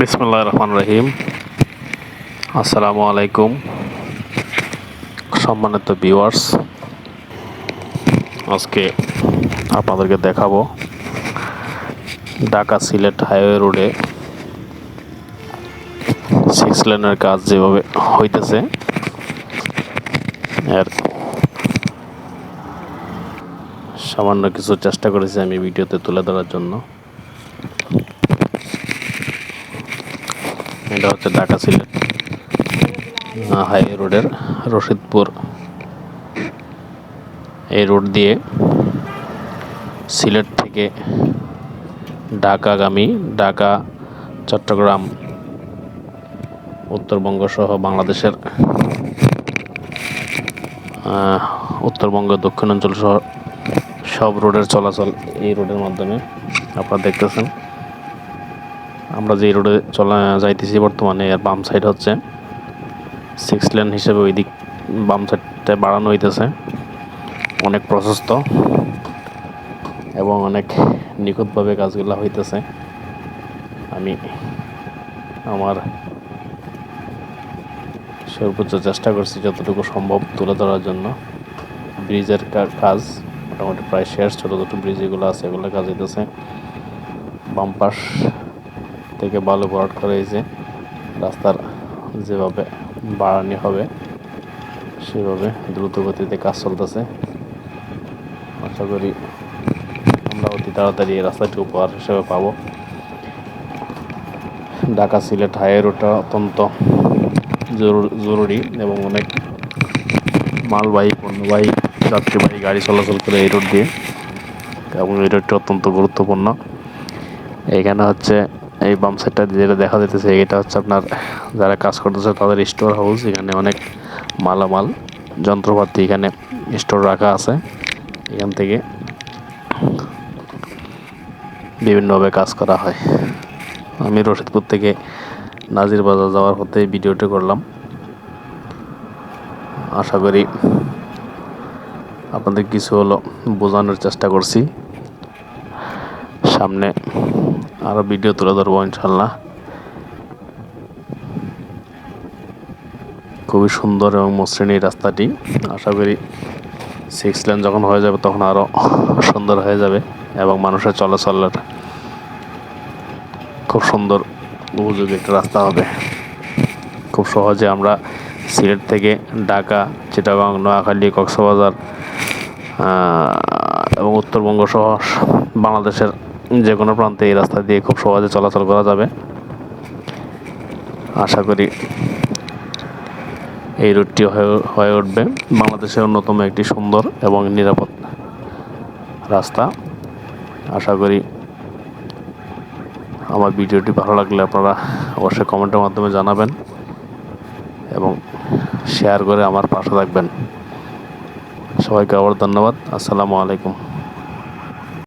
বিসমুল্লাহ রহমান রহিম। আসসালামু আলাইকুম সম্মানিত ভিউয়ার্স। আজকে আপনাদেরকে দেখাবো ঢাকা সিলেট হাইওয়ে রোডে সিক্স লেনের কাজ যেভাবে হইতেছে। এর সামান্য কিছু চেষ্টা করেছি আমি ভিডিওতে তুলে ধরার জন্য। এটা হচ্ছে ঢাকা সিলেট হাইওয়ে রোডের রশিদপুর। এই রোড দিয়ে সিলেট থেকে ঢাকাগামী ঢাকা, চট্টগ্রাম, উত্তরবঙ্গ সহ বাংলাদেশের উত্তরবঙ্গ, দক্ষিণাঞ্চল সহ সব রোডের চলাচল এই রোডের মাধ্যমে আপনারা দেখতেছেন। আমরা যে রোডে চলা যাইতেছি বর্তমানে, এর বাম সাইড হচ্ছে সিক্স লেন হিসেবে ওই দিক বাম সাইডটা বাড়ানো হইতেছে। অনেক প্রশস্ত এবং অনেক নিখুঁতভাবে কাজগুলো হইতেছে। আমি আমার সর্বোচ্চ চেষ্টা করছি যতটুকু সম্ভব তুলে ধরার জন্য। ব্রিজের কাজ মোটামুটি প্রায় শেষ। ছোটো ছোটো ব্রিজ এগুলো আছে, এগুলো কাজ হইতেছে। বাম পাশ থেকে বালু ভরাট করা হয়েছে রাস্তার যেভাবে বাড়ানি হবে, সেভাবে দ্রুত গতিতে কাজ চলতেছে। আশা করি আমরা অতি তাড়াতাড়ি এই রাস্তাটি উপহার হিসেবে পাবো। ঢাকা সিলেট হাই রোডটা অত্যন্ত জরুর- জরুরি এবং অনেক মালবাহী, পণ্যবাহী, যাত্রীবাহী গাড়ি চলাচল করে এই রোড দিয়ে। এবং এই রোডটি অত্যন্ত গুরুত্বপূর্ণ। এখানে হচ্ছে এই বাম সাইডটা যেটা দেখা যাইতেছে, এটা হচ্ছে আপনার যারা কাজ করতেছে তাদের স্টোর হাউস এখানে অনেক মালামাল, যন্ত্রপাতি এখানে স্টোর রাখা আছে। এখান থেকে বিভিন্নভাবে কাজ করা হয়। আমি রশিদপুর থেকে নাজির বাজার যাওয়ার পথে ভিডিওটি করলাম। আশা করি আপনাদের কিছু হলো বোঝানোর চেষ্টা করছি। সামনে আরও ভিডিও তুলে ধরবো ইনশাল্লাহ খুবই সুন্দর এবং মসৃণ এই রাস্তাটি। আশা করি সিক্স লেন যখন হয়ে যাবে তখন আরও সুন্দর হয়ে যাবে এবং মানুষের চলাচলের খুব সুন্দর উপযোগী একটা রাস্তা হবে। খুব সহজে আমরা সিলেট থেকে ঢাকা, চিটাগাং, নোয়াখালী, কক্সবাজার এবং উত্তরবঙ্গ সহ বাংলাদেশের যে কোনো প্রান্তে এই রাস্তা দিয়ে খুব সহজে চলাচল করা যাবে। আশা করি এই রুটটি হয়ে উঠবে। বাংলাদেশের অন্যতম একটি সুন্দর এবং নিরাপদ রাস্তা। আশা করি আমার ভিডিওটি ভালো লাগলে আপনারা অবশ্যই কমেন্টের মাধ্যমে জানাবেন এবং শেয়ার করে আমার পাশে থাকবেন। সবাইকে আবার ধন্যবাদ। আসসালামু আলাইকুম।